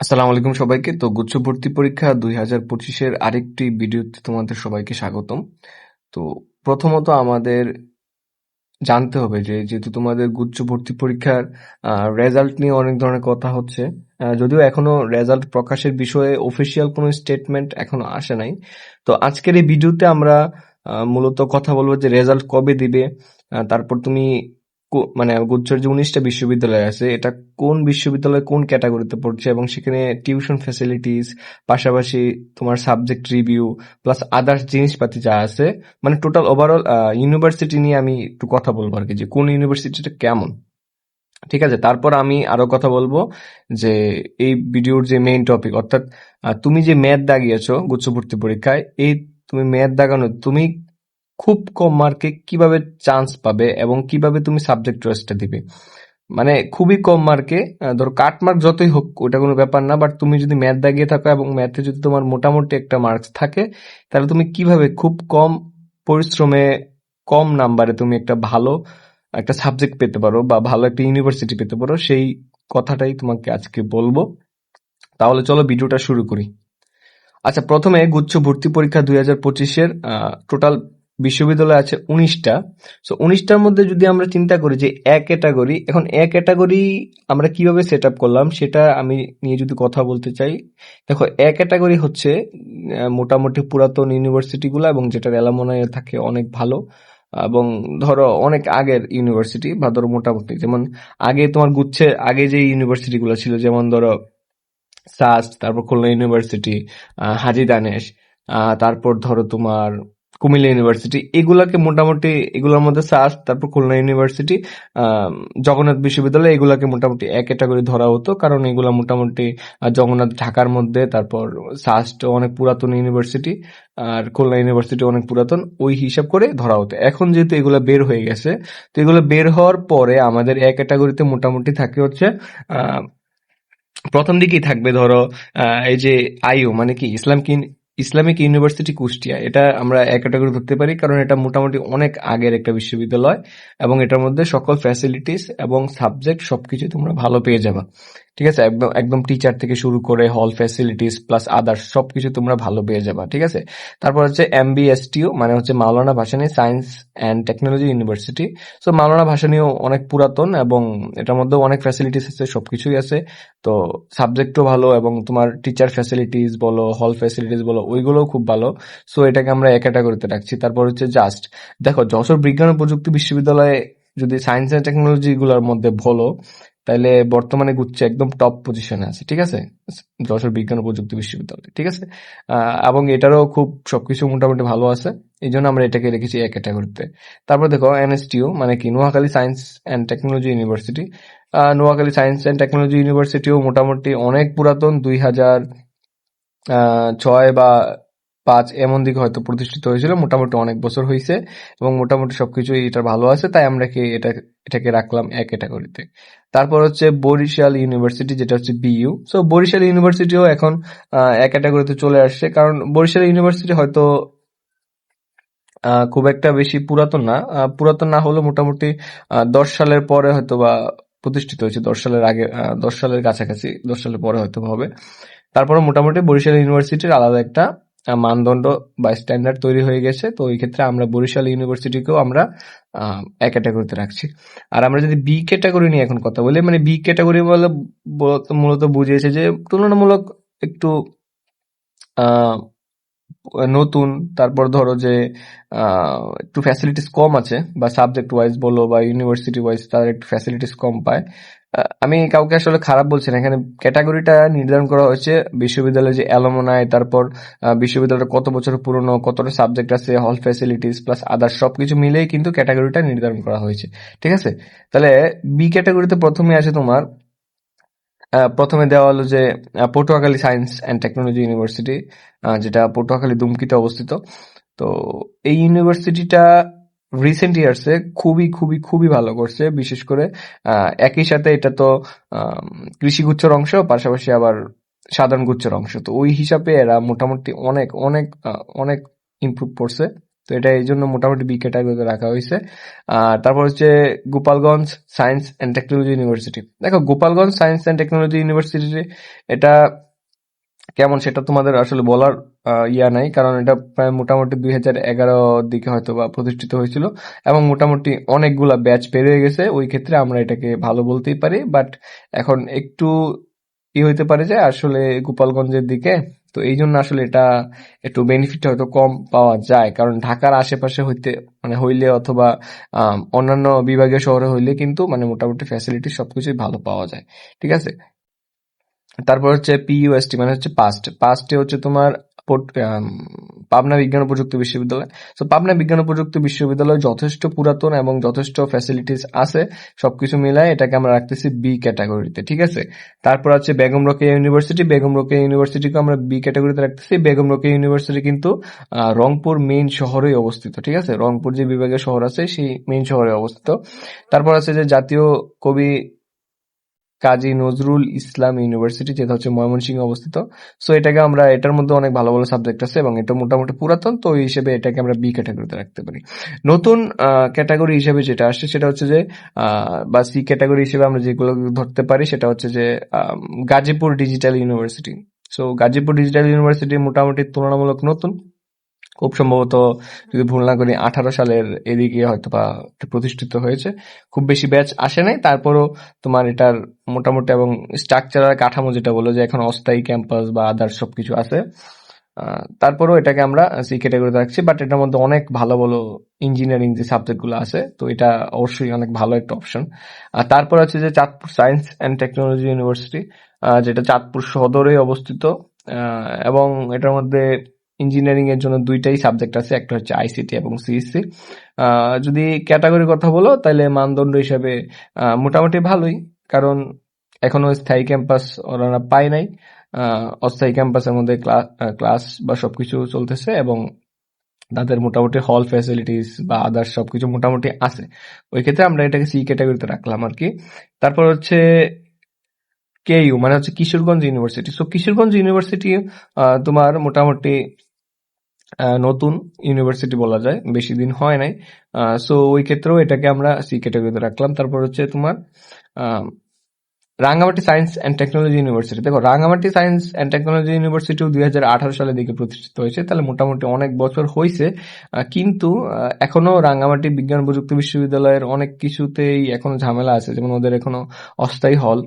আসসালামু আলাইকুম সবাইকে। তো গুচ্ছ ভর্তি পরীক্ষা দুই হাজার পঁচিশের আরেকটি ভিডিওতে তোমাদের সবাইকে স্বাগতম। তো প্রথমত আমাদের জানতে হবে যে, যেহেতু তোমাদের গুচ্ছ ভর্তি পরীক্ষার রেজাল্ট নিয়ে অনেক ধরনের কথা হচ্ছে যদিও এখনও রেজাল্ট প্রকাশের বিষয়ে অফিসিয়াল কোনো স্টেটমেন্ট এখনও আসে নাই। তো আজকের এই ভিডিওতে আমরা মূলত কথা বলব যে রেজাল্ট কবে দিবে তারপর তুমি মানে গুচ্ছর যে উনিশটা বিশ্ববিদ্যালয় আছে, এটা কোন বিশ্ববিদ্যালয় কোন ক্যাটাগরিতে পড়ছে এবং সেখানে টিউশন ফ্যাসিলিটিস, পাশাপাশি তোমার সাবজেক্ট রিভিউ, প্লাস আদার্স জিনিসপাতি যা আছে মানে টোটাল ওভারঅল ইউনিভার্সিটি নিয়ে আমি একটু কথা বলব আর কি যে কোন ইউনিভার্সিটিটা কেমন। ঠিক আছে? তারপর আমি আরও কথা বলব যে এই ভিডিওর যে মেইন টপিক অর্থাৎ তুমি যে ম্যাথ দাগিয়েছো গুচ্ছ ভর্তি পরীক্ষায়, এই তুমি ম্যাথ দাগানো, তুমি খুব কম মার্কে কীভাবে চান্স পাবে এবং কীভাবে তুমি সাবজেক্ট চয়েসটা দিবে। মানে খুবই কম মার্কে ধরো কাট মার্ক যতই হোক, ওটা কোনো ব্যাপার না বাট তুমি যদি ম্যাথ দাগিয়ে থাকো এবং ম্যাথে যদি তোমার মোটামুটি একটা মার্কস থাকে, তাহলে তুমি কীভাবে খুব কম পরিশ্রমে, কম নাম্বারে তুমি একটা ভালো একটা সাবজেক্ট পেতে পারো বা ভালো একটা ইউনিভার্সিটি পেতে পারো, সেই কথাটাই তোমাকে আজকে বলব। তাহলে চলো ভিডিওটা শুরু করি। আচ্ছা প্রথমে গুচ্ছ ভর্তি পরীক্ষা দুই হাজার পঁচিশের টোটাল বিশ্ববিদ্যালয় আছে উনিশটা। সো উনিশটার মধ্যে যদি আমরা চিন্তা করি যে এক ক্যাটাগরি, এখন এক ক্যাটাগরি আমরা কীভাবে সেট আপ করলাম সেটা আমি নিয়ে যদি কথা বলতে চাই, দেখো এক ক্যাটাগরি হচ্ছে মোটামুটি পুরাতন ইউনিভার্সিটিগুলো এবং যেটার অ্যালামোনাই থাকে অনেক ভালো, এবং ধরো অনেক আগের ইউনিভার্সিটি বা ধরো মোটামুটি, যেমন আগে তোমার গুচ্ছে, আগে যে ইউনিভার্সিটিগুলো ছিল, যেমন ধরো সাস্ট তারপর খুলনা ইউনিভার্সিটি হাজি দানেশ তারপর ধরো তোমার কুমিল্লা ইউনিভার্সিটি এগুলাকে মোটামুটি এগুলোর মধ্যে সাস্ট তারপর খুলনা ইউনিভার্সিটি জগন্নাথ বিশ্ববিদ্যালয়, এগুলাকে মোটামুটি এক ক্যাটাগরি ধরা হতো। কারণ এগুলা মোটামুটি জগন্নাথ, ঢাকার মধ্যে, তারপর সাস্ট অনেক পুরাতন ইউনিভার্সিটি আর খুলনা ইউনিভার্সিটি অনেক পুরাতন, ওই হিসাব করে ধরা হতো। এখন যেহেতু এগুলা বের হয়ে গেছে, তো এগুলো বের হওয়ার পরে আমাদের এক ক্যাটাগরিতে মোটামুটি থাকে হচ্ছে প্রথম দিকেই থাকবে ধরো এই যে আইইউ মানে কি, ইসলাম কি ইসলামিক ইউনিভার্সিটি কুষ্টিয়া। এটা আমরা এক ক্যাটাগরি ধরতে পারি, কারণ এটা মোটামুটি অনেক আগের একটা বিশ্ববিদ্যালয় এবং এটার মধ্যে সকল ফ্যাসিলিটিস এবং সাবজেক্ট সবকিছু তোমরা ভালো পেয়ে যাবা। ঠিক আছে? একদম একদম টিচার থেকে শুরু করে হল ফ্যাসিলিটিস প্লাস আদার্স সবকিছু তোমরা ভালো পেয়ে যাবা। ঠিক আছে? তারপর হচ্ছে এমবিএসটিও মানে হচ্ছে Maulana Bhasani science and technology university so Maulana ভাসানীও অনেক পুরাতন এবং এটার মধ্যে অনেক ফ্যাসিলিটিস আছে, সবকিছুই আছে। তো সাবজেক্টও ভালো এবং তোমার টিচার ফ্যাসিলিটিস বলো হল ফ্যাসিলিটিস বলো ওইগুলোও খুব ভালো। সো এটাকে আমরা এক ক্যাটাগরিতে রাখছি। তারপর হচ্ছে জাস্ট দেখো, যশোর বিজ্ঞান ও প্রযুক্তি বিশ্ববিদ্যালয়ে যদি সায়েন্স অ্যান্ড টেকনোলজি গুলোর মধ্যে বলো তাহলে বর্তমানে গুচ্ছে একদম টপ পজিশনে আছে, ঠিক আছে? যশোর বিজ্ঞান ও প্রযুক্তি বিশ্ববিদ্যালয়, ঠিক আছে? এবং এটারও খুব সবকিছু মোটামুটি ভালো আছে। এই জন্য আমরা এটাকে রেখেছি এক ক্যাটাগরিতে তারপর দেখো এনএসটিও মানে কি, Noakhali science and technology university Noakhali science and technology ইউনিভার্সিটিও মোটামুটি অনেক পুরাতন, দুই হাজার ছয় বা পাঁচ এমন দিকে হয়তো প্রতিষ্ঠিত হয়েছিল। মোটামুটি অনেক বছর হয়েছে এবং মোটামুটি সবকিছু এটা ভালো আছে, তাই আমরা কি এটা, এটাকে রাখলাম এক ক্যাটাগরিতে। তারপর হচ্ছে বরিশাল ইউনিভার্সিটি, যেটা হচ্ছে বিইউ সো বরিশাল ইউনিভার্সিটিও এখন এক ক্যাটাগরিতে চলে আসছে। কারণ বরিশাল ইউনিভার্সিটি হয়তো খুব একটা বেশি পুরাতন না। পুরাতন না হলেও মোটামুটি দশ সালের পরে হয়তো বা প্রতিষ্ঠিত হয়েছে। দশ সালের আগে দশ সালের কাছাকাছি, দশ সালের পরে হয়তো হবে। তারপরে মোটামুটি বরিশাল ইউনিভার্সিটির আলাদা একটা মানদণ্ড বা স্ট্যান্ডার্ড তৈরি হয়ে গেছে। তো এই ক্ষেত্রে আমরা বরিশাল ইউনিভার্সিটিকেও আমরা এক ক্যাটাগরিতে রাখছি। আর আমরা যদি বি ক্যাটাগরি নিয়ে এখন কথা বলি মানে বি ক্যাটাগরি বলে মূলত বুঝিয়েছে যে তুলনামূলক একটু নতুন, তারপর ধরো যে একটু ফ্যাসিলিটিস কম আছে, বা সাবজেক্ট ওয়াইজ বলো বা ইউনিভার্সিটি ওয়াইজ তাদের একটু ফ্যাসিলিটিস কম পায়। আমি কাউকে আসলে খারাপ বলছি না। এখানে ক্যাটাগরিটা নির্ধারণ করা হয়েছে। বিশ্ববিদ্যালয়ে যে অ্যালমোনাই তারপর আহ, বিশ্ববিদ্যালয়ের কত বছর পুরনো কতটা সাবজেক্ট আছে হল ফ্যাসিলিটিস প্লাস আদার সব কিছু মিলেই কিন্তু ক্যাটাগরিটা নির্ধারণ করা হয়েছে। ঠিক আছে? তাহলে বি ক্যাটাগরিতে প্রথমে আছে তোমার প্রথমে দেওয়া হলো যে Patuakhali science and technology university যেটা পটুয়াখালী দুমকিতে অবস্থিত। তো এই ইউনিভার্সিটিটা রিসেন্ট ইয়ার্সে খুবই খুবই খুবই ভালো করছে। বিশেষ করে একই সাথে এটা তো কৃষি গুচ্ছর অংশ, পাশাপাশি আবার সাধারণ গুচ্ছর অংশ। তো ওই হিসাবে এরা মোটামুটি অনেক অনেক অনেক ইমপ্রুভ করছে। তো এটা এই জন্য মোটামুটি বি ক্যাটাগরিতে রাখা হয়েছে। আর তারপর হচ্ছে Gopalganj science and technology university দেখো, Gopalganj science and technology university এটা কেমন সেটা তোমাদের আসলে বলার ইয়া নাই, কারণ এটা প্রায় মোটামুটি দুই হাজার এগারো দিকে হয়তো বা প্রতিষ্ঠিত হয়েছিল, এবং মোটামুটি অনেকগুলা ব্যাচ পেরিয়ে গেছে, ওই ক্ষেত্রে আমরা এটাকে ভালো বলতেই পারি, বাট এখন একটু ই হইতে পারে যে আসলে গোপালগঞ্জের দিকে, তো এই জন্য আসলে এটা একটু বেনিফিট হয়তো কম পাওয়া যায়, কারণ ঢাকার আশেপাশে হইতে মানে হইলে অথবা অন্যান্য বিভাগীয় শহরে হইলে কিন্তু মানে মোটামুটি ফ্যাসিলিটি সবকিছুই ভালো পাওয়া যায়, ঠিক আছে? তারপর হচ্ছে পিইউএসটি মানে হচ্ছে পাস্ট পাস্টে হচ্ছে তোমার পাবনা বিজ্ঞান প্রযুক্তি বিশ্ববিদ্যালয়। তো পাবনা বিজ্ঞান প্রযুক্তি বিশ্ববিদ্যালয় যথেষ্ট পুরাতন এবং যথেষ্ট ফ্যাসিলিটিস আছে। সবকিছু মিলায় এটাকে আমরা রাখতেছি বি ক্যাটাগরিতে ঠিক আছে? তারপর আছে বেগম রোকেয়া ইউনিভার্সিটি। বেগম রোকেয়া ইউনিভার্সিটিকে আমরা বি ক্যাটাগরিতে রাখতেছি। বেগম রোকেয়া ইউনিভার্সিটি কিন্তু রংপুর মেইন শহরেই অবস্থিত, ঠিক আছে? রংপুর যে বিভাগের শহর আছে, সেই মেইন শহরে অবস্থিত। তারপর আছে যে জাতীয় কবি কাজী নজরুল ইসলাম ইউনিভার্সিটি, যেটা হচ্ছে ময়মনসিংহে অবস্থিত। সো এটাকে আমরা, এটার মধ্যে অনেক ভালো ভালো সাবজেক্ট আছে এবং এটা মোটামুটি পুরাতন, তো এই হিসেবে এটাকে আমরা বি ক্যাটাগরিতে রাখতে পারি। নতুন ক্যাটাগরি হিসেবে যেটা আসছে সেটা হচ্ছে যে বা সি ক্যাটাগরি হিসেবে আমরা যেগুলো ধরতে পারি সেটা হচ্ছে যে Gazipur digital university so Gazipur digital university মোটামুটি তুলনামূলক নতুন। খুব সম্ভবত যদি ভুল না করি আঠারো সালের এদিকে হয়তো বা প্রতিষ্ঠিত হয়েছে। খুব বেশি ব্যাচ আসে নাই। তারপরও তোমার এটার মোটামুটি এবং স্ট্রাকচারাল কাঠামো যেটা বলো যে এখন অস্থায়ী ক্যাম্পাস বা আদার্স সবকিছু আছে। আহ, তারপরেও এটাকে আমরা সি ক্যাটাগরিতে রাখছি বাট এটার মধ্যে অনেক ভালো ভালো ইঞ্জিনিয়ারিং যে সাবজেক্টগুলো আছে তো এটা অবশ্যই অনেক ভালো একটা অপশন আর তারপর আছে যে Chandpur science and technology university যেটা চাঁদপুর সদরে অবস্থিত। এবং এটার মধ্যে ইঞ্জিনিয়ারিং এর জন্য দুইটাই সাবজেক্ট আছে, একটা হচ্ছে আইসিটি এবং সিএসসি যদি ক্যাটাগরির কথা বলো, তাহলে মানদণ্ড হিসাবে মোটামুটি ভালোই, কারণ এখনও স্থায়ী ক্যাম্পাস ওরা পায় নাই। অস্থায়ী ক্যাম্পাসের মধ্যে ক্লাস বা সবকিছু চলতেছে এবং তাদের মোটামুটি হল ফ্যাসিলিটিস বা আদার্স সবকিছু মোটামুটি আছে। ওই ক্ষেত্রে আমরা এটাকে সি ক্যাটাগরিতে রাখলাম আর কি। তারপর হচ্ছে কেইউ মানে হচ্ছে Kishoreganj university so Kishoreganj university তোমার মোটামুটি নতুন ইউনিভার্সিটি বলা যায়, বেশি দিন হয় নাই। সো ওই ক্ষেত্রেও এটাকে আমরা সি ক্যাটাগরিতে রাখলাম। তারপর হচ্ছে তোমার Rangamati science and technology university দেখো, রাঙ্গামাটি সায়েন্স অ্যান্ড টেকনোলজি ইউনিভার্সিটিও দুই হাজার আঠারো সালের দিকে প্রতিষ্ঠিত হয়েছে। তাহলে মোটামুটি অনেক বছর হয়েছে কিন্তু এখনও রাঙ্গামাটি বিজ্ঞান প্রযুক্তি বিশ্ববিদ্যালয়ের অনেক কিছুতেই এখনও ঝামেলা আছে। যেমন ওদের এখনও অস্থায়ী হল।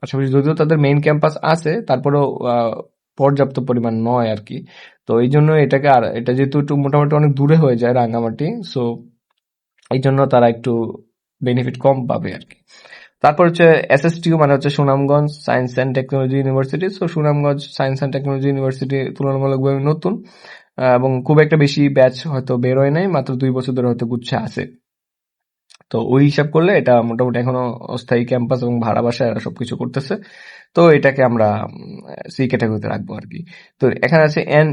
পাশাপাশি যদিও তাদের মেইন ক্যাম্পাস আছে, তারপরেও পর্যাপ্ত পরিমাণ নয় আর কি। তো এই জন্য এটাকে আর, এটা যেহেতু একটু মোটামুটি অনেক দূরে হয়ে যায় রাঙ্গামাটি সো এই জন্য তারা একটু বেনিফিট কম পাবে আর কি। তারপর হচ্ছে এসএসটিউ মানে হচ্ছে Sunamganj science and technology university so Sunamganj science and technology university তুলনামূলকভাবে নতুন এবং খুব একটা বেশি ব্যাচ হয়তো বেরোয় নাই, মাত্র দুই বছর ধরে হয়তো গুচ্ছে আছে। তো ওই হিসাব করলে এটা মোটামুটি এখনও অস্থায়ী ক্যাম্পাস এবং ভাড়া বাসায় এরা সবকিছু করতেছে। তো এটাকে আমরা সি ক্যাটাগরিতে রাখব আর কি। তো এখানে আছে এন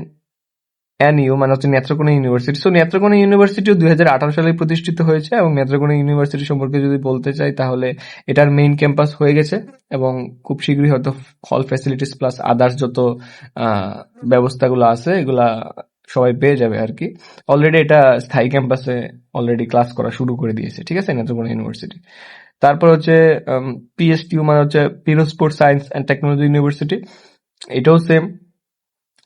এনইউ মানে হচ্ছে নেত্রকোনা ইউনিভার্সিটি সো নেত্রকোনা ইউনিভার্সিটিও দুই সালে প্রতিষ্ঠিত হয়েছে এবং নেত্রকোনা ইউনিভার্সিটি সম্পর্কে যদি বলতে চাই, তাহলে এটার মেইন ক্যাম্পাস হয়ে গেছে এবং খুব শীঘ্রই হয়তো হল ফ্যাসিলিটিস প্লাস আদার্স যত ব্যবস্থাগুলো আছে, এগুলা সবাই পেয়ে যাবে আর কি। অলরেডি এটা স্থায়ী ক্যাম্পাসে অলরেডি ক্লাস করা শুরু করে দিয়েছে, ঠিক আছে, নেত্রকোনা ইউনিভার্সিটি তারপর হচ্ছে পিএসটিউ মানে হচ্ছে Pirojpur science and technology university এটাও সেম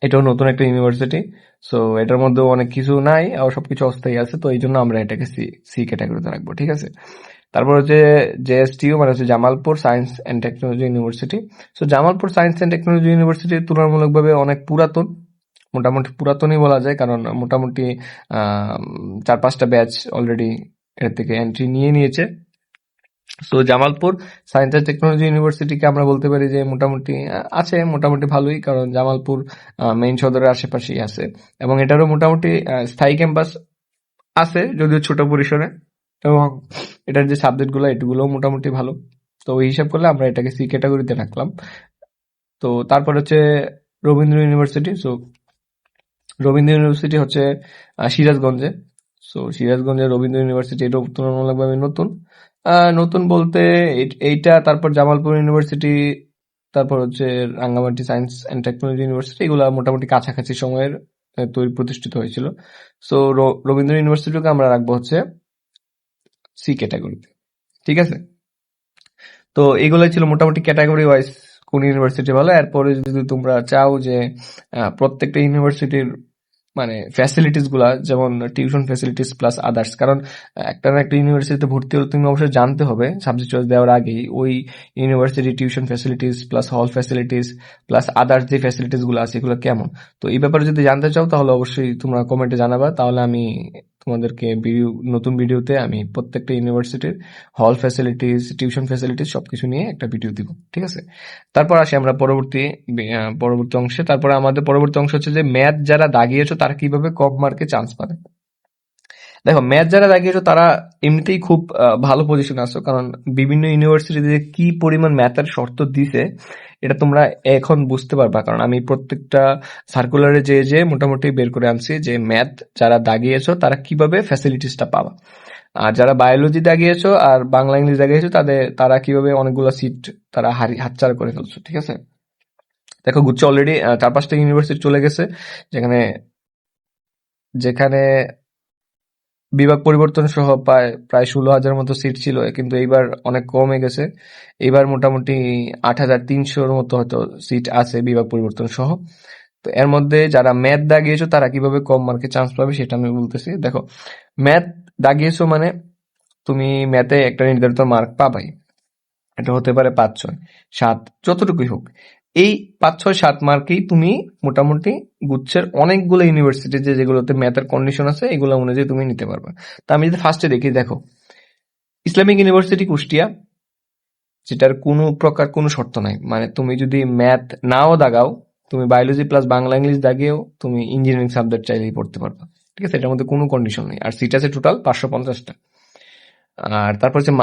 এটাও নতুন একটা ইউনিভার্সিটি সো এটার মধ্যে অনেক কিছু নাই আর সবকিছু অস্থায়ী আছে, তো এই জন্য আমরা এটাকে সি সি ক্যাটাগরিতে রাখব, ঠিক আছে? তারপর হচ্ছে জেএসটিইউ মানে হচ্ছে Jamalpur science and technology university so Jamalpur science and technology university তুলনামূলকভাবে অনেক পুরাতন, মোটামুটি পুরাতনই বলা যায়, কারণ মোটামুটি চার পাঁচটা ব্যাচ অলরেডি এর থেকে এন্ট্রি নিয়ে নিয়েছে। So Jamalpur science and technology ইউনিভার্সিটিকে আমরা বলতে পারি যে মোটামুটি আছে, মোটামুটি ভালোই, কারণ জামালপুর মেইন সদরের আশেপাশেই আছে। এবং এটারও মোটামুটি স্থায়ী ক্যাম্পাস আছে, যদিও ছোট পরিসরে। এবং এটার যে সাবজেক্টগুলো এগুলো মোটামুটি ভালো। তো ওই হিসাব করলে আমরা এটাকে সি ক্যাটাগরিতে রাখলাম। তো তারপর হচ্ছে Rabindra university so Rabindra university হচ্ছে সিরাজগঞ্জে। সো সিরাজগঞ্জের রবীন্দ্র ইউনিভার্সিটি, এটাও তুলনামূলকভাবে নতুন। নতুন বলতে এই- এইটা, তারপর জামালপুর ইউনিভার্সিটি, তারপর হচ্ছে Rangamati science and technology university, এগুলো মোটামুটি কাছাকাছি সময়ের তৈরি প্রতিষ্ঠিত হয়েছিল। সো রবীন্দ্র ইউনিভার্সিটিকে আমরা রাখব হচ্ছে সি ক্যাটাগরিতে ঠিক আছে? তো এগুলোই ছিল মোটামুটি ক্যাটাগরি ওয়াইজ কোন ইউনিভার্সিটি ভালো। এরপরে যদি তোমরা চাও যে প্রত্যেকটা ইউনিভার্সিটির মানে ফ্যাসিলিটিসগুলা, যেমন টিউশন ফ্যাসিলিটিস প্লাস আদার্স কারণ একটা না একটা ইউনিভার্সিটিতে ভর্তি হলে তুমি অবশ্যই জানতে হবে সাবজেক্ট চয়েস দেওয়ার আগেই ওই university tuition facilities plus hall facilities plus others যে ফ্যাসিলিটিসগুলো আছে, এগুলো কেমন? তো এই ব্যাপারে যদি জানতে চাও তাহলে অবশ্যই তোমরা কমেন্টে জানাবা, তাহলে আমি তোমাদেরকে ভিডিও নতুন ভিডিওতে আমি প্রত্যেকটা ইউনিভার্সিটির হল ফ্যাসিলিটিস টিউশন ফ্যাসিলিটিস সবকিছু নিয়ে একটা ভিডিও দিব, ঠিক আছে? তারপর আসি আমরা পরবর্তী পরবর্তী অংশে। তারপরে আমাদের পরবর্তী অংশ হচ্ছে যে ম্যাথ যারা দাগিয়েছো, তারা কীভাবে কক মার্কে চান্স পাবে? দেখো ম্যাথ যারা দাগিয়েছো তারা এমনিতেই খুব ভালো পজিশনে আছো। কারণ বিভিন্ন ইউনিভার্সিটিতে কি পরিমাণ ম্যাথের শর্ত দিছে, এটা তোমরা এখন বুঝতে পারবা। কারণ আমি প্রত্যেকটা সার্কুলারে যে যে মোটামুটি বের করে আনছি যে ম্যাথ যারা দাগিয়েছো তারা কীভাবে ফ্যাসিলিটিসটা পাবা। আর যারা বায়োলজি দাগিয়েছো আর বাংলা, ইংলিশ দাগিয়েছো তাদের, তারা কীভাবে অনেকগুলো সিট তারা হারি, হাতছাড়া করে ফেলছো, ঠিক আছে? দেখো, গুচ্ছ অলরেডি চার পাঁচটা ইউনিভার্সিটি চলে গেছে। যেখানে যেখানে বিভাগ পরিবর্তন সহ প্রায় প্রায় ষোলো হাজার মতো সিট ছিল, কিন্তু এইবার অনেক কমে গেছে। এইবার মোটামুটি আট হাজার তিনশোর মতো হয়তো সিট আছে বিভাগ পরিবর্তন সহ তো এর মধ্যে যারা ম্যাথ দাগিয়েছো, তারা কীভাবে কম মার্কে চান্স পাবে সেটা আমি বলতেছি। দেখো ম্যাথ দাগিয়েছো মানে তুমি ম্যাথে একটা নির্ধারিত মার্ক পাবাই। এটা হতে পারে পাঁচ, ছয়, সাত, যতটুকুই হোক। এই পাঁচ ছয় সাত মার্কেই তুমি মোটামুটি গুচ্ছের অনেকগুলো ইউনিভার্সিটি যে যেগুলোতে ম্যাথের কন্ডিশন আছে, এগুলো অনুযায়ী তুমি নিতে পারবে। তা আমি যদি ফার্স্টে দেখি, দেখো ইসলামিক ইউনিভার্সিটি কুষ্টিয়া, যেটার কোনো প্রকার কোনো শর্ত নাই। মানে তুমি যদি ম্যাথ নাও দাগাও, তুমি বায়োলজি প্লাস বাংলা ইংলিশ দাগিয়েও তুমি ইঞ্জিনিয়ারিং সাবজেক্ট চাইলেই পড়তে পারবে। ঠিক আছে? এটার মধ্যে কোনো কন্ডিশন নেই। আর সিট আছে টোটাল পাঁচশো পঞ্চাশটা। আর তারপর হচ্ছে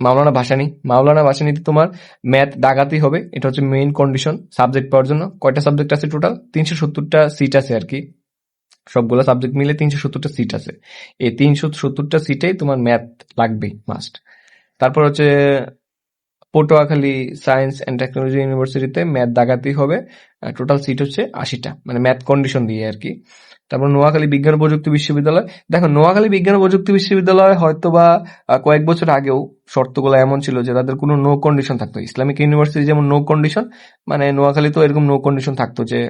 মাওলানা ভাসানি। মাওলানা ভাসানিতে তোমার ম্যাথ দাগাতেই হবে, এটা হচ্ছে মেইন কন্ডিশন সাবজেক্ট পাওয়ার জন্য। কয়টা সাবজেক্ট আছে টোটাল তিনশো সত্তরটা সিট আছে আর কি। সবগুলো সাবজেক্ট মিলে তিনশো সত্তরটা সিট আছে। এই তিনশো সত্তরটা সিটেই তোমার ম্যাথ লাগবেই মাস্ট তারপর হচ্ছে পটুয়াখালী সায়েন্স অ্যান্ড টেকনোলজি ইউনিভার্সিটিতে ম্যাথ দাগাতেই হবে টোটাল সিট হচ্ছে আশিটা। মানে ম্যাথ কন্ডিশন দিয়ে আর কি। তারপর নোয়াখালী বিজ্ঞান প্রযুক্তি বিশ্ববিদ্যালয়। দেখো, নোয়াখালী বিজ্ঞান প্রযুক্তি বিশ্ববিদ্যালয় হয়তো বা কয়েক বছর আগেও শর্তগুলো এমন ছিল যে তাদের কোনো নো কন্ডিশন থাকতো। ইসলামিক ইউনিভার্সিটি যেমন নো কন্ডিশন মানে নোয়াখালী তো এরকম নো কন্ডিশন থাকতো যে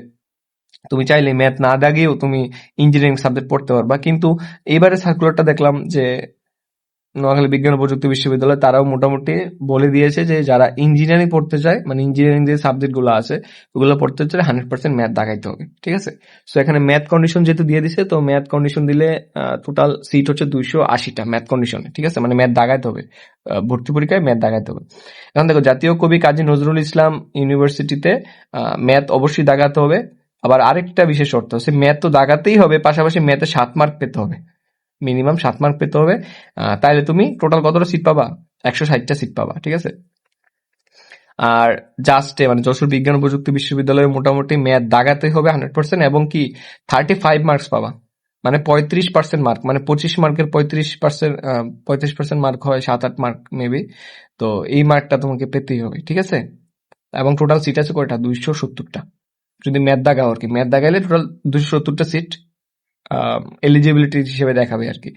তুমি চাইলে ম্যাথ না দাগিয়েও তুমি ইঞ্জিনিয়ারিং সাবজেক্ট পড়তে পারবা। কিন্তু এবারে সার্কুলারটা দেখলাম যে নোয়াখালী বিজ্ঞান ও প্রযুক্তি বিশ্ববিদ্যালয়, তারাও মোটামুটি বলে দিয়েছে যে যারা ইঞ্জিনিয়ারিং পড়তে চায় মানে ইঞ্জিনিয়ারিং যে সাবজেক্টগুলো আছে, ওগুলো পড়তে চাইলে হান্ড্রেড পার্সেন্ট ম্যাথ দাগাইতে হবে, ঠিক আছে? সো এখানে ম্যাথ কন্ডিশন যেহেতু দিয়ে দিছে, তো ম্যাথ কন্ডিশন দিলে টোটাল সিট হচ্ছে দুইশো আশিটা ম্যাথ কন্ডিশনে ঠিক আছে? মানে ম্যাথ দাগাইতে হবে ভর্তি পরীক্ষায় ম্যাথ দাগাইতে হবে। এখন দেখো, জাতীয় কবি কাজী নজরুল ইসলাম ইউনিভার্সিটিতে ম্যাথ অবশ্যই দাগাতে হবে। আবার আরেকটা বিশেষ শর্ত আছে ম্যাথ তো দাগাতেই হবে, পাশাপাশি ম্যাথে সাত মার্ক পেতে হবে। মিনিমাম সাত মার্ক পেতে হবে। তাইলে তুমি টোটাল কতটা সিট পাবা? একশো ষাটটা সিট পাবা, ঠিক আছে? আর জাস্টে মানে যশোর বিজ্ঞান প্রযুক্তি বিশ্ববিদ্যালয়ে মোটামুটি ম্যাথ দাগাতে হবে হান্ড্রেড পার্সেন্ট এবং কি থার্টি ফাইভ মার্কস পাবা। মানে পঁয়ত্রিশ পার্সেন্ট মার্ক মানে পঁচিশ মার্কের পঁয়ত্রিশ পার্সেন্ট পঁয়ত্রিশ পার্সেন্ট মার্ক হয়, সাত আট মার্ক মেবি তো এই মার্কটা তোমাকে পেতেই হবে, ঠিক আছে? এবং টোটাল সিট আছে কয়টা? দুইশো সত্তরটা। যদি ম্যাথ দাগাও আর কি। ম্যাথ দাগাইলে টোটাল দুইশো সত্তরটা সিট এলিজিবিলিটি হিসেবে দেখাবে আর কি।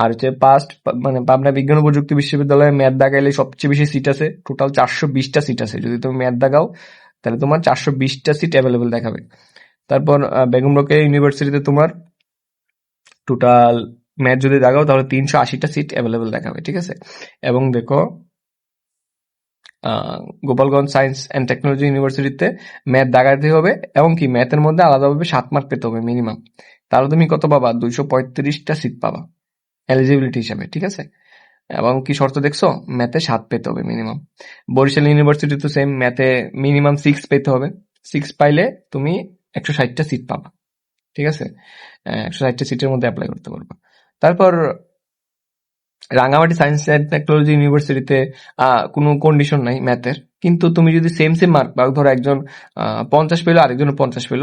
আর হচ্ছে পাস্ট মানে পাবনা বিজ্ঞান ও প্রযুক্তি বিশ্ববিদ্যালয়ে ম্যাথ দাগাইলে সবচেয়ে বেশি সিট আছে টোটাল চারশো বিশটা সিট আছে। যদি তুমি ম্যাথ দাগাও তাহলে তোমার চারশো বিশটা সিট অ্যাভেলেবেল দেখাবে। তারপর বেগম ইউনিভার্সিটিতে তোমার টোটাল ম্যাথ যদি দাগাও তাহলে তিনশো আশিটা সিট অ্যাভেলেবেল দেখাবে, ঠিক আছে? এবং দেখো গোপালগঞ্জ সায়েন্স অ্যান্ড টেকনোলজি ইউনিভার্সিটিতে ম্যাথ দাগাতে হবে এবং কি, ম্যাথের মধ্যে আলাদাভাবে সাত মার্ক পেতে হবে মিনিমাম তাহলে তুমি কত পাবা? দুইশো পঁয়ত্রিশটা সিট পাবা। এলিজিবিলিটি হিসাবে, ঠিক আছে? এবং কি শর্ত দেখছ? ম্যাথে সাত পেতে হবে মিনিমাম বরিশাল ইউনিভার্সিটি তো সেম ম্যাথে মিনিমাম সিক্স পেতে হবে। সিক্স পাইলে তুমি একশো ষাটটা সিট পাবা। ঠিক আছে? একশো ষাটটা সিটের মধ্যে অ্যাপ্লাই করতে পারবা। তারপর রাঙামাটি সায়েন্স অ্যান্ড টেকনোলজি ইউনিভার্সিটিতে কোনো কন্ডিশন নাই ম্যাথের কিন্তু তুমি যদি সেম সেম মার্ক পাও ধরো একজন পঞ্চাশ পেল আরেকজন পঞ্চাশ পেল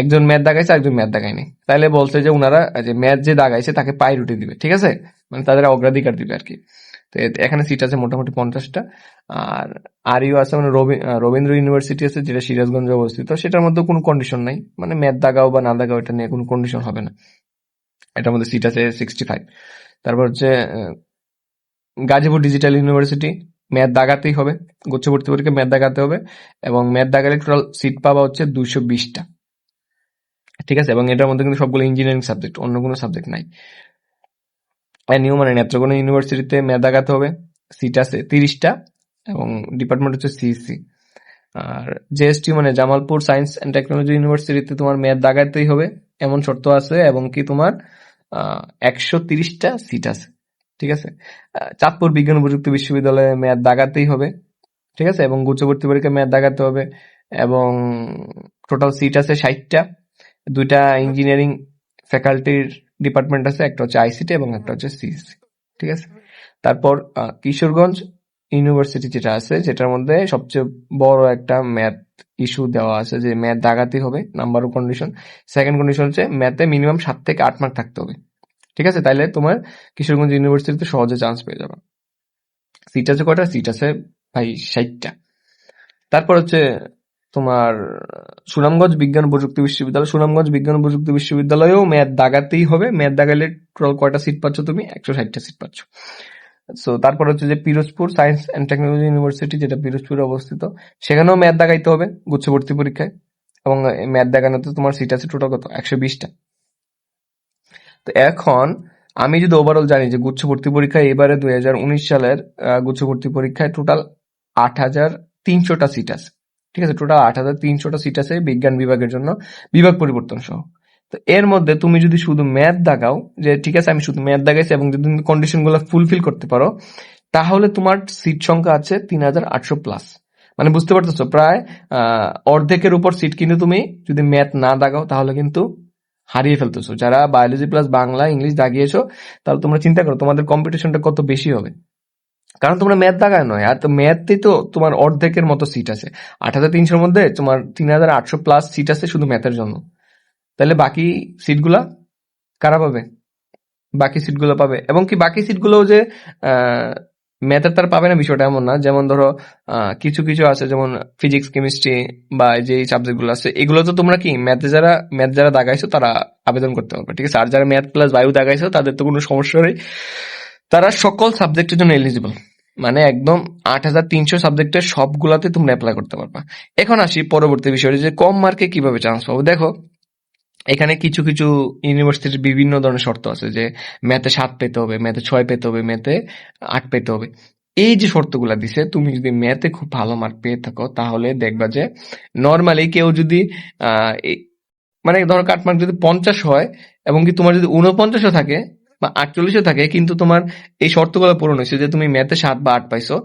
একজন ম্যাথ দাগাইছে আরেকজন ম্যাথ দাগায়নি তাহলে বলছে যে ওনারা যে ম্যাথ যে দাগাইছে তাকে প্রায়োরিটি দিবে, ঠিক আছে? মানে তাদের অগ্রাধিকার দিবে আর কি। তো এখানে সিট আছে মোটামুটি পঞ্চাশটা। আর আর ইউ আছে মানে রবীন্দ্র ইউনিভার্সিটি আছে যেটা সিরাজগঞ্জে অবস্থিত। সেটার মধ্যে কোনো কন্ডিশন নাই। মানে ম্যাথ দাগাও বা না দাগাও এটা নিয়ে কোনো কন্ডিশন হবে না। এটার মধ্যে সিট আছে সিক্সটি ফাইভ তারপর হচ্ছে গাজীপুর ডিজিটাল ইউনিভার্সিটি ম্যাথ দাগাতেই হবে। গুচ্ছ ভর্তি পরীক্ষা ম্যাথ দাগাতে হবে। এবং ম্যাথ দাগালে টোটাল সিট পাওয়া হচ্ছে দুইশো বিশটা। ঠিক আছে? এবং এটার মধ্যে কিন্তু সবগুলো ইঞ্জিনিয়ারিং সাবজেক্ট অন্য কোনো সাবজেক্ট নাই। নিউ মানে নেত্রকোনা ইউনিভার্সিটিতে ম্যাথ দাগাতে হবে সিট আছে তিরিশটা, এবং ডিপার্টমেন্ট হচ্ছে সিএসসি আর জেএসটি মানে জামালপুর সায়েন্স অ্যান্ড টেকনোলজি ইউনিভার্সিটিতে তোমার ম্যাথ দাগাতেই হবে, এমন শর্ত আছে, এবং কি তোমার একশো তিরিশটা সিট আছে। ঠিক আছে? চাঁদপুর বিজ্ঞান প্রযুক্তি বিশ্ববিদ্যালয়ে ম্যাথ দাগাতেই হবে। ঠিক আছে? এবং গুচ্ছবর্তী পরীক্ষায় ম্যাথ দাগাতে হবে, এবং টোটাল সিট আছে ষাটটা। দুইটা ইঞ্জিনিয়ারিং ফ্যাকাল্টির ডিপার্টমেন্ট আছে, একটা হচ্ছে আইসিটি এবং একটা হচ্ছে সিএসসি ঠিক আছে? তারপর কিশোরগঞ্জ ইউনিভার্সিটি যেটা আছে, যেটার মধ্যে সবচেয়ে বড় একটা ম্যাথ ইস্যু দেওয়া আছে, যে ম্যাথ দাগাতেই হবে নাম্বার কন্ডিশন সেকেন্ড কন্ডিশন হচ্ছে ম্যাথে মিনিমাম সাত থেকে আট মার্ক থাকতে হবে, ঠিক আছে? তাইলে তোমার কিশোরগঞ্জ ইউনিভার্সিটিতে সহজে চান্স পেয়ে যাবে। সিট আছে কয়টা? সিট আছে ভাই ষাটটা। তারপর হচ্ছে তোমার, সুনামগঞ্জ বিজ্ঞান প্রযুক্তি বিশ্ববিদ্যালয়, সুনামগঞ্জ বিজ্ঞান প্রযুক্তি বিশ্ববিদ্যালয়েও ম্যাথ দাগাতেই হবে। ম্যাথ দাগালে টোটাল কয়টা সিট পাচ্ছ তুমি? একশো ষাটটা সিট পাচ্ছ। সো তারপর হচ্ছে যে Pirojpur science and technology university যেটা পিরোজপুরে অবস্থিত, সেখানেও ম্যাথ দাগাইতে হবে গুচ্ছ ভর্তি পরীক্ষায়। এবং ম্যাথ দাগানোতে তোমার সিট আছে টোটাল কত? একশো বিশটা। তো এখন, আমি যদি ওভারঅল জানি যে গুচ্ছ ভর্তি পরীক্ষায় এবারে দুই হাজার উনিশ সালের গুচ্ছ ভর্তি পরীক্ষায় টোটাল আট হাজার তিনশোটা সিট আছে। ঠিক আছে? টোটাল আট হাজার তিনশোটা সিট আছে বিজ্ঞান বিভাগের জন্য, বিভাগ পরিবর্তন সহ। তো এর মধ্যে তুমি যদি শুধু ম্যাথ দাগাও যে ঠিক আছে, আমি শুধু ম্যাথ দাগাইছি এবং যদি তুমি কন্ডিশনগুলো ফুলফিল করতে পারো, তাহলে তোমার সিট সংখ্যা আছে তিন হাজার আটশো প্লাস মানে বুঝতে পারতেছো? প্রায় অর্ধেকের উপর সিট কিন্তু তুমি যদি ম্যাথ না দাগাও তাহলে কিন্তু হারিয়ে ফেলতেছো। যারা বায়োলজি প্লাস বাংলা ইংলিশ দাগিয়েছো, তাহলে তোমরা চিন্তা করো, তোমাদের কম্পিটিশনটা কত বেশি হবে? কারণ তোমরা ম্যাথ দাগায় নয়, আর তো ম্যাথেই তো তোমার অর্ধেকের মতো সিট আছে। আট হাজার তিনশোর মধ্যে তোমার তিন হাজার আটশো প্লাস সিট আছে শুধু ম্যাথের জন্য। তাহলে বাকি সিটগুলা কারা পাবে? বাকি সিটগুলো পাবে। এবং কি বাকি সিটগুলো যে ম্যাথের তার পাবে না বিষয়টা এমন না। যেমন ধরো কিছু কিছু আছে যেমন ফিজিক্স কেমিস্ট্রি বা যে সাবজেক্টগুলো আছে, এগুলো তো তোমরা কি ম্যাথে যারা, ম্যাথ যারা দাগাইছো তারা আবেদন করতে পারবে। ঠিক আছে? আর যারা ম্যাথ প্লাস বায়ু দাগাইছো তাদের তো কোনো সমস্যা নেই। তারা সকল সাবজেক্টের জন্য এলিজিবল মানে একদম আট হাজার তিনশো সাবজেক্টের সবগুলাতে তোমরা অ্যাপ্লাই করতে পারবা। এখন আসি পরবর্তী বিষয়টা যে কম মার্কে কীভাবে চান্স পাবো। দেখো, এখানে কিছু কিছু ইউনিভার্সিটির বিভিন্ন ধরনের শর্ত আছে যে ম্যাথে সাত পেতে হবে ম্যাথে ছয় পেতে হবে ম্যাথে আট পেতে হবে। এই যে শর্তগুলা দিছে, তুমি যদি ম্যাথে খুব ভালো মার্ক পেয়ে থাকো, তাহলে দেখবা যে নর্মালি কেউ যদি মানে ধরো কাট মার্ক যদি পঞ্চাশ হয়, এবং কি তোমার যদি উনপঞ্চাশও থাকে বা আটচল্লিশও থাকে, কিন্তু তোমার এই শর্তগুলো পূরণ হয়েছে যে তুমি ম্যাথে সাত বা আট পাইছো।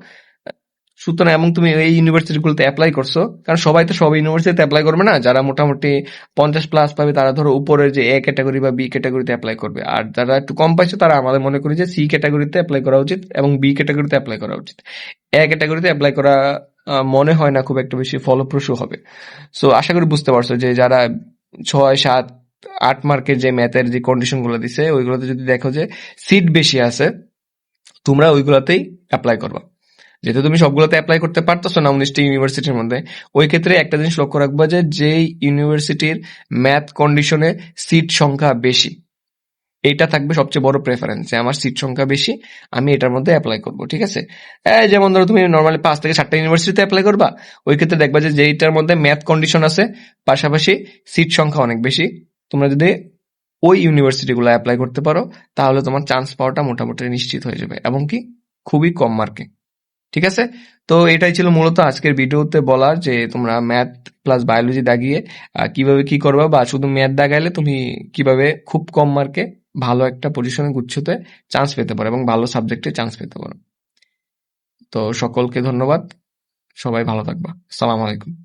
সুতরাং এবং তুমি এই ইউনিভার্সিটিগুলোতে অ্যাপ্লাই করছ, কারণ সবাই তো সব ইউনিভার্সিটিতে অ্যাপ্লাই করবে না, যারা মোটামুটি পঞ্চাশ প্লাস পাবে তারা ধরো উপরের যে এ ক্যাটাগরি বা বি ক্যাটাগরিতে অ্যাপ্লাই করবে। আর যারা একটু কম পাইছে তারা আমাদের মনে করি যে সি ক্যাটাগরিতে অ্যাপ্লাই করা উচিত এবং বি ক্যাটাগরিতে অ্যাপ্লাই করা উচিত। এ ক্যাটাগরিতে অ্যাপ্লাই করা মনে হয় না খুব একটা বেশি ফলপ্রসূ হবে। সো আশা করি বুঝতে পারছ যে যারা ছয়, সাত আট মার্কের যে ম্যাথের যে কন্ডিশনগুলো দিছে, ওইগুলোতে যদি দেখো যে সিট বেশি আছে, তোমরা ওইগুলোতেই অ্যাপ্লাই করবা। যেহেতু তুমি সবগুলোতে অ্যাপ্লাই করতে পারতেছো না উনিশটি ইউনিভার্সিটির মধ্যে, ওই ক্ষেত্রে একটা জিনিস লক্ষ্য রাখবা যে যেই ইউনিভার্সিটির ম্যাথ কন্ডিশনে সিট সংখ্যা বেশি, এটা থাকবে সবচেয়ে বড় প্রেফারেন্স যে আমার সিট সংখ্যা বেশি, আমি এটার মধ্যে অ্যাপ্লাই করব, ঠিক আছে? যেমন ধরো তুমি নর্মালি পাঁচ থেকে সাতটা ইউনিভার্সিটিতে অ্যাপ্লাই করবা, ওই ক্ষেত্রে দেখবা যে যেইটার মধ্যে ম্যাথ কন্ডিশন আছে, পাশাপাশি সিট সংখ্যা অনেক বেশি তোমরা যদি ওই ইউনিভার্সিটিগুলো অ্যাপ্লাই করতে পারো, তাহলে তোমার চান্স পাওয়াটা মোটামুটি নিশ্চিত হয়ে যাবে এবং কি খুবই কম মার্কে ঠিক আছে? তো এটাই ছিল মূলত আজকের ভিডিওতে বলার যে তোমরা ম্যাথ প্লাস বায়োলজি দাগিয়ে কীভাবে কি করবা বা শুধু ম্যাথ দাগাইলে তুমি কীভাবে খুব কম মার্কে ভালো একটা পজিশনে গুচ্ছতে চান্স পেতে পারো এবং ভালো সাবজেক্টে চান্স পেতে পারো। তো সকলকে ধন্যবাদ। সবাই ভালো থাকবা। সালাম আলাইকুম।